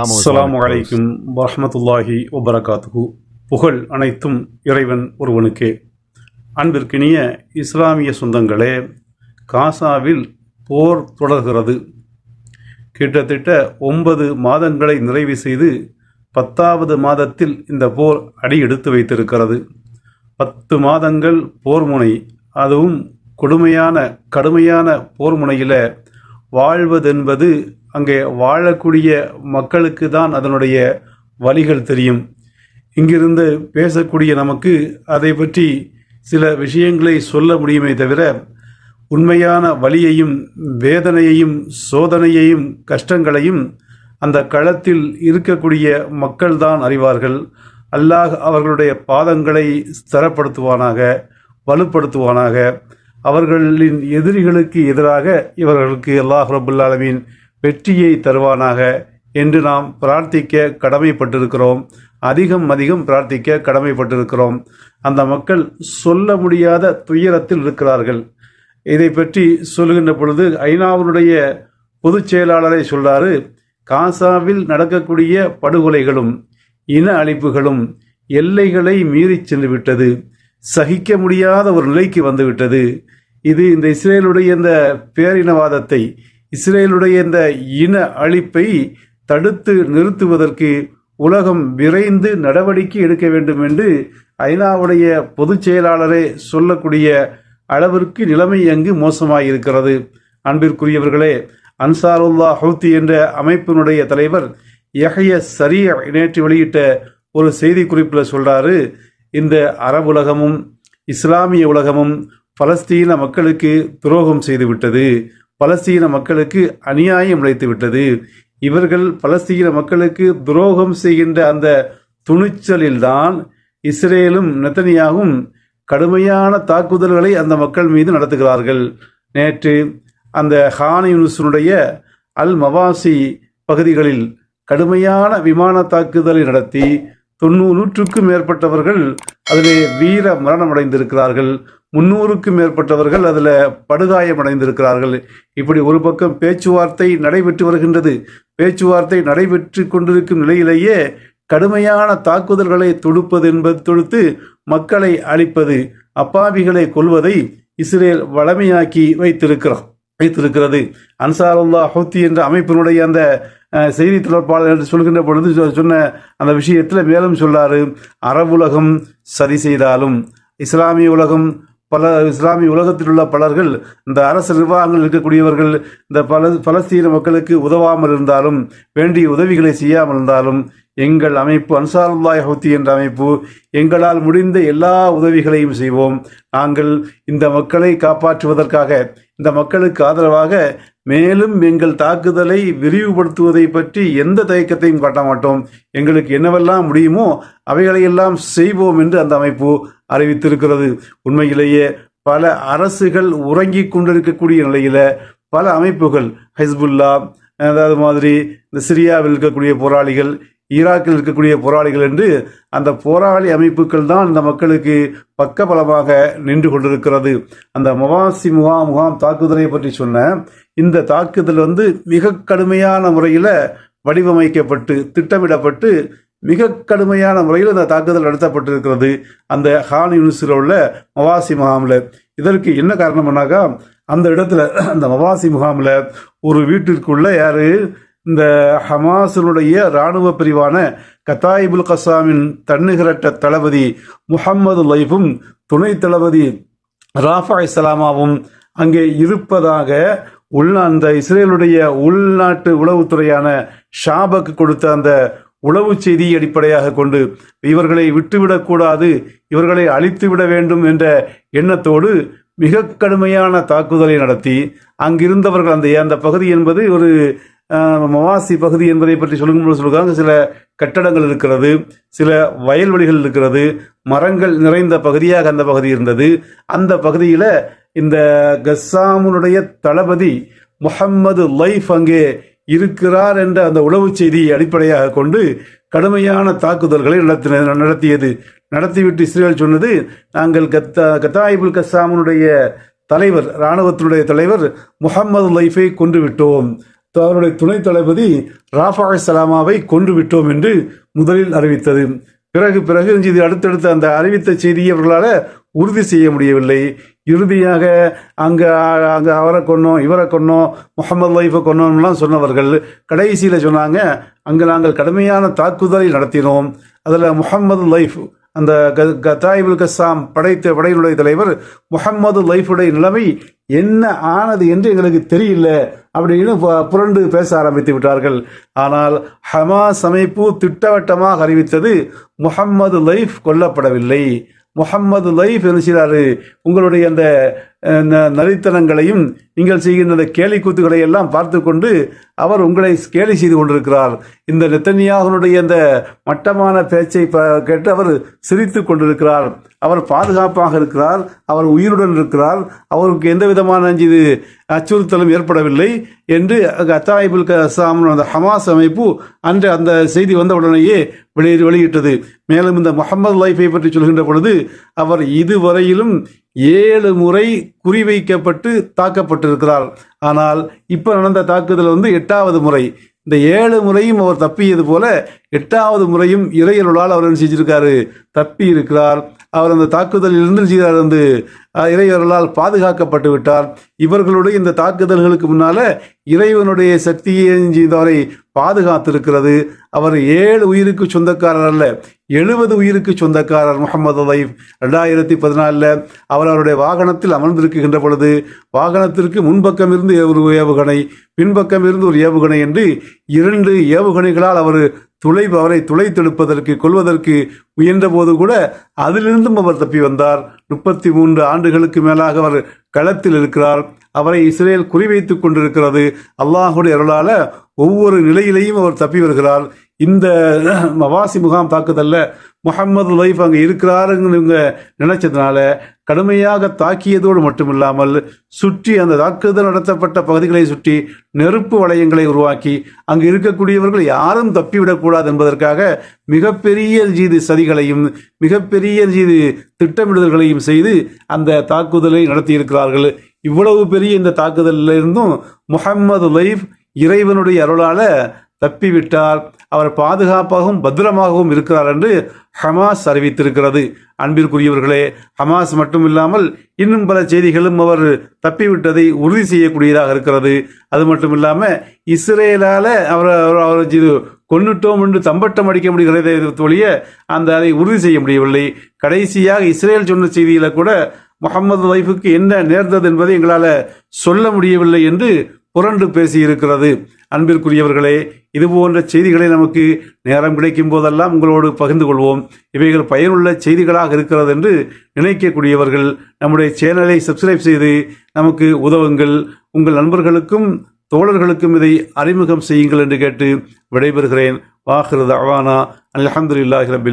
Islamic அலைக்கும் வரஹ்மத்துல்லாஹி வபரகாத்துஹு புகழ் அனைத்தும் இறைவன் ஒருவனுக்கே. அன்பிற்கினிய இஸ்லாமிய சொந்தங்களே காசாவில் போர் தொடர்கிறது. கிட்டத்தட்ட ஒன்பது மாதங்களை நிறைவு செய்து பத்தாவது மாதத்தில் இந்த போர் அடி எடுத்து வைத்திருக்கிறது. பத்து மாதங்கள் போர் முனை அதுவும் கொடுமையான கடுமையான போர் முனையில் வாழ்வதென்பது அங்கே வாழக்கூடிய மக்களுக்கு தான் அதனுடைய வழிகள் தெரியும். இங்கிருந்து பேசக்கூடிய நமக்கு அதை பற்றி சில விஷயங்களை சொல்ல முடியுமே தவிர உண்மையான வலியையும் வேதனையையும் சோதனையையும் கஷ்டங்களையும் அந்த களத்தில் இருக்கக்கூடிய மக்கள்தான் அறிவார்கள். அல்லாஹ் அவர்களுடைய பாதங்களை ஸ்திரப்படுத்துவானாக வலுப்படுத்துவானாக. அவர்களின் எதிரிகளுக்கு எதிராக இவர்களுக்கு அல்லாஹ் ரபுல்லாலமீன் வெற்றியை தருவானாக என்று நாம் பிரார்த்திக்க கடமைப்பட்டிருக்கிறோம். அதிகம் அதிகம் பிரார்த்திக்க கடமைப்பட்டிருக்கிறோம். அந்த மக்கள் சொல்ல முடியாத துயரத்தில் இருக்கிறார்கள். இதை பற்றி சொல்லுகின்ற பொழுது ஐநாவினுடைய பொதுச் செயலாளரை சொல்றாரு காசாவில் நடக்கக்கூடிய படுகொலைகளும் இன அழிப்புகளும் எல்லைகளை மீறி சென்று விட்டது சகிக்க முடியாத ஒரு நிலைக்கு வந்துவிட்டது. இது இந்த இஸ்ரேலுடைய இந்த பேரினவாதத்தை இஸ்ரேலுடைய இந்த இன அழிப்பை தடுத்து நிறுத்துவதற்கு உலகம் விரைந்து நடவடிக்கை எடுக்க வேண்டும் என்று ஐநாவுடைய பொதுச் செயலாளரே சொல்லக்கூடிய அளவிற்கு நிலைமை அங்கு மோசமாயிருக்கிறது. அன்பிற்குரியவர்களே அன்சாருல்லா ஹவுத்தி என்ற அமைப்பினுடைய தலைவர் யஹய சரிய நேற்று வெளியிட்ட ஒரு செய்தி குறிப்பில் சொல்றாரு இந்த அரபுலகமும் இஸ்லாமிய உலகமும் பலஸ்தீன மக்களுக்கு துரோகம் செய்துவிட்டது. பலஸ்தீன மக்களுக்கு அநியாயம் இழைத்து விட்டது. இவர்கள் பலஸ்தீன மக்களுக்கு துரோகம் செய்கின்ற அந்த துணிச்சலில்தான் இஸ்ரேலும் நெத்தனியாகவும் கடுமையான தாக்குதல்களை அந்த மக்கள் மீது நடத்துகிறார்கள். நேற்று அந்த ஹான் யூனுஸினுடைய அல் மவாசி பகுதிகளில் கடுமையான விமான தாக்குதலை நடத்தி தொண்ணூறு நூற்றுக்கும் மேற்பட்டவர்கள் அதிலே வீர மரணம் அடைந்திருக்கிறார்கள் முன்னூறுக்கும் மேற்பட்டவர்கள் அதில் படுகாயமடைந்திருக்கிறார்கள் இப்படி ஒரு பக்கம் பேச்சுவார்த்தை நடைபெற்று வருகின்றது. பேச்சுவார்த்தை நடைபெற்று கொண்டிருக்கும் நிலையிலேயே கடுமையான தாக்குதல்களை தொடுப்பது என்பது தொடுத்து மக்களை அழிப்பது அப்பாவிகளை கொல்வதை இஸ்ரேல் வளமையாக்கி வைத்திருக்கிறார் வைத்திருக்கிறது. அன்சாருல்லா ஹவுத்தி என்ற அமைப்பினுடைய அந்த செய்தி தொடர்பாளர் என்று சொல்கின்ற பொழுது சொன்ன அந்த விஷயத்தில் மேலும் சொல்லாரு அரபுலகம் சரி செய்தாலும் இஸ்லாமிய உலகம் பல இஸ்லாமிய உலகத்தில் உள்ள பலர்கள் இந்த அரசு நிர்வாகங்கள் இருக்கக்கூடியவர்கள் இந்த பல பலஸ்தீன மக்களுக்கு உதவாமல் இருந்தாலும் வேண்டிய உதவிகளை செய்யாமல் இருந்தாலும் எங்கள் அமைப்பு அன்சாருல்லாய் ஹவுத்தி என்ற அமைப்பு எங்களால் முடிந்த எல்லா உதவிகளையும் செய்வோம். நாங்கள் இந்த மக்களை காப்பாற்றுவதற்காக இந்த மக்களுக்கு ஆதரவாக மேலும் எங்கள் தாக்குதலை விரிவுபடுத்துவதை பற்றி எந்த தயக்கத்தையும் காட்ட மாட்டோம். எங்களுக்கு என்னவெல்லாம் முடியுமோ அவைகளையெல்லாம் செய்வோம் என்று அந்த அமைப்பு அறிவித்திருக்கிறது. உண்மையிலேயே பல அரசுகள் உறங்கிக் கொண்டிருக்கக்கூடிய நிலையில் பல அமைப்புகள் ஹிஸ்புல்லா அதாவது மாதிரி இந்த சிரியாவில் இருக்கக்கூடிய போராளிகள் ஈராக்கில் இருக்கக்கூடிய போராளிகள் என்று அந்த போராளி அமைப்புகள் தான் இந்த மக்களுக்கு பக்கபலமாக நின்று கொண்டிருக்கிறது. அந்த மவாசி முகாம் முகாம் தாக்குதலை பற்றி சொன்ன இந்த தாக்குதல் வந்து மிக கடுமையான முறையில் வடிவமைக்கப்பட்டு திட்டமிடப்பட்டு மிக கடுமையான முறையில் இந்த தாக்குதல் நடத்தப்பட்டிருக்கிறது. அந்த ஹான் யூனிஸில் உள்ள மவாசி முகாமில். இதற்கு என்ன காரணம்னாக்கா அந்த இடத்துல அந்த மவாசி முகாமில் ஒரு வீட்டிற்குள்ளே யார் இந்த ஹமாஸினுடைய இராணுவ பிரிவான கத்தாயிபுல் கசாமின் தன்னிகரட்ட தளபதி முஹம்மது லைஃபும் துணை தளபதி ராஃபா இஸ்லாமாவும் அங்கே இருப்பதாக உள் அந்த இஸ்ரேலுடைய உள்நாட்டு உளவுத்துறையான ஷாபக் கொடுத்த அந்த உளவு செய்தி அடிப்படையாக கொண்டு இவர்களை விட்டுவிடக்கூடாது இவர்களை அழித்துவிட வேண்டும் என்ற எண்ணத்தோடு மிக கடுமையான தாக்குதலை நடத்தி அங்கிருந்தவர்கள் அந்த அந்த பகுதி என்பது ஒரு மவாசி பகுதி என்பதை பற்றி சொல்லும்போது சொல்லுகிறாங்க சில கட்டடங்கள் இருக்கிறது சில வயல்வெளிகள் இருக்கிறது மரங்கள் நிறைந்த பகுதியாக அந்த பகுதி இருந்தது. அந்த பகுதியில் இந்த கஸ்ஸாமுனுடைய தளபதி முஹம்மது லைஃப் அங்கே இருக்கிறார் என்ற அந்த உளவு செய்தியை அடிப்படையாக கொண்டு கடுமையான தாக்குதல்களை நடத்தின நடத்தியது. நடத்திவிட்டு இஸ்ரேல் சொன்னது நாங்கள் கத்தா கத்தாயிபுல் கஸ்ஸாமுனுடைய தலைவர் இராணுவத்தினுடைய தலைவர் முகம்மது லைஃபை கொன்று விட்டோம். அவருடைய துணை தளபதி ராஃபா சலாமாவை கொன்று விட்டோம் என்று முதலில் அறிவித்தது. பிறகு பிறகு இது அடுத்தடுத்து அந்த அறிவித்த செய்தியை அவர்களால் உறுதி செய்ய முடியவில்லை. இறுதியாக அங்கே அங்கே அவரை கொன்னோம் இவரை கொன்னோம் முகமது லைஃபை கொன்னோம்லாம் சொன்னவர்கள் கடைசியில் சொன்னாங்க அங்கே நாங்கள் கடுமையான தாக்குதலை நடத்தினோம். அதில் முகமது லைஃப் அந்த க- கத்தாயிபுல் கசாம் படைத்த படையினுடைய தலைவர் முகம்மது லைஃபுடைய நிலைமை என்ன ஆனது என்று எங்களுக்கு தெரியல. அப்படின்னு புரண்டு பேச ஆரம்பித்து விட்டார்கள். ஆனால் ஹமாஸ் அமைப்பு திட்டவட்டமாக அறிவித்தது முகம்மது லைஃப் கொல்லப்படவில்லை. முகம்மது லைஃப் என்ன செய்கிறாரு உங்களுடைய அந்த நரித்தனங்களையும் நீங்கள் செய்கின்ற கேலி கூத்துக்களை எல்லாம் பார்த்து கொண்டு அவர் உங்களை கேலி செய்து கொண்டிருக்கிறார். இந்த நெத்தனியாகனுடைய அந்த மட்டமான பேச்சை ப- கேட்டு அவர் சிரித்து கொண்டிருக்கிறார். அவர் பாதுகாப்பாக இருக்கிறார் அவர் உயிருடன் இருக்கிறார் அவருக்கு எந்த விதமான இது அச்சுறுத்தலும் ஏற்படவில்லை என்று அத்தாயிபுல் கசாம் அந்த ஹமாஸ் அமைப்பு அன்று அந்த செய்தி வந்த உடனேயே வெளியே வெளியிட்டது. மேலும் இந்த முகமது லைஃபை பற்றி சொல்கின்ற பொழுது அவர் இதுவரையிலும் ஏழு முறை குறிவைக்கப்பட்டு தாக்கப்பட்டிருக்கிறார். ஆனால் இப்போ நடந்த தாக்குதல் வந்து எட்டாவது முறை. இந்த ஏழு முறையும் அவர் தப்பியது போல எட்டாவது முறையும் இறையருளால் அவர் என்ன செஞ்சிருக்காரு? தப்பி இருக்கிறார். அவர் அந்த தாக்குதலில் இருந்து செய்கிறார் வந்து இறையருளால் பாதுகாக்கப்பட்டு விட்டார். இவர்களுடைய இந்த தாக்குதல்களுக்கு முன்னால இறைவனுடைய சக்தியை அவரை பாதுகாத்திருக்கிறது. அவர் ஏழு உயிருக்கு சொந்தக்காரர் அல்ல எழுபது உயிருக்கு சொந்தக்காரர் முகமது லைஃப் ரெண்டாயிரத்தி பதினாலில் அவர் அவருடைய வாகனத்தில் அமர்ந்திருக்கின்ற பொழுது வாகனத்திற்கு முன்பக்கம் இருந்து ஒரு ஏவுகணை பின்பக்கம் இருந்து ஒரு ஏவுகணை என்று இரண்டு ஏவுகணைகளால் அவர் துளை அவரை துளைத்தெடுப்பதற்கு கொள்வதற்கு முயன்றபோது கூட அதிலிருந்தும் அவர் தப்பி வந்தார். முப்பத்தி மூன்று ஆண்டுகளுக்கு மேலாக அவர் களத்தில் இருக்கிறார். அவரை இஸ்ரேல் குறிவைத்துக் கொண்டிருக்கிறது. அல்லாஹுடைய அருளால ஒவ்வொரு நிலையிலையும் அவர் தப்பி வருகிறார். இந்த மவாசி முகாம் தாக்குதல்ல முகமது லைஃப் அங்கே இருக்கிறாருங்க நினைச்சதுனால கடுமையாக தாக்கியதோடு மட்டுமில்லாமல் சுற்றி அந்த தாக்குதல் நடத்தப்பட்ட பகுதிகளை சுற்றி நெருப்பு வளையங்களை உருவாக்கி அங்கு இருக்கக்கூடியவர்கள் யாரும் தப்பிவிடக்கூடாது என்பதற்காக மிகப்பெரிய ஜீது சதிகளையும் மிகப்பெரிய ஜீது திட்டமிடுதல்களையும் செய்து அந்த தாக்குதலை நடத்தியிருக்கிறார்கள். இவ்வளவு பெரிய இந்த தாக்குதலில் இருந்தும் முகம்மது லைஃப் இறைவனுடைய அருளால் தப்பிவிட்டார் அவர் பாதுகாப்பாகவும் பத்திரமாகவும் இருக்கிறார் என்று ஹமாஸ் அறிவித்திருக்கிறது. அன்பிற்குரியவர்களே ஹமாஸ் மட்டும் இல்லாமல் இன்னும் பல செய்திகளும் அவர் தப்பிவிட்டதை உறுதி செய்யக்கூடியதாக இருக்கிறது. அது மட்டும் இல்லாமல் இஸ்ரேலால் அவர் அவர் இது கொன்னுட்டோம் என்று தம்பட்டம் அடிக்க முடிகிறதே ஒழிய அந்த அதை உறுதி செய்ய முடியவில்லை. கடைசியாக இஸ்ரேல் சொன்ன செய்தியில் கூட முகமது வைஃபுக்கு என்ன நேர்ந்தது என்பதை எங்களால் சொல்ல முடியவில்லை என்று புரண்டு பேசியிருக்கிறது. அன்பிற்குரியவர்களே இதுபோன்ற செய்திகளை நமக்கு நேரம் கிடைக்கும் போதெல்லாம் உங்களோடு பகிர்ந்து கொள்வோம். இவைகள் பயனுள்ள செய்திகளாக இருக்கிறது என்று நினைக்கக்கூடியவர்கள் நம்முடைய சேனலை சப்ஸ்கிரைப் செய்து நமக்கு உதவுங்கள். உங்கள் நண்பர்களுக்கும் தோழர்களுக்கும் இதை அறிமுகம் செய்யுங்கள் என்று கேட்டு விடைபெறுகிறேன். வாஹிருத் அவானா அல்ஹம்துலில்லாஹி ரபில்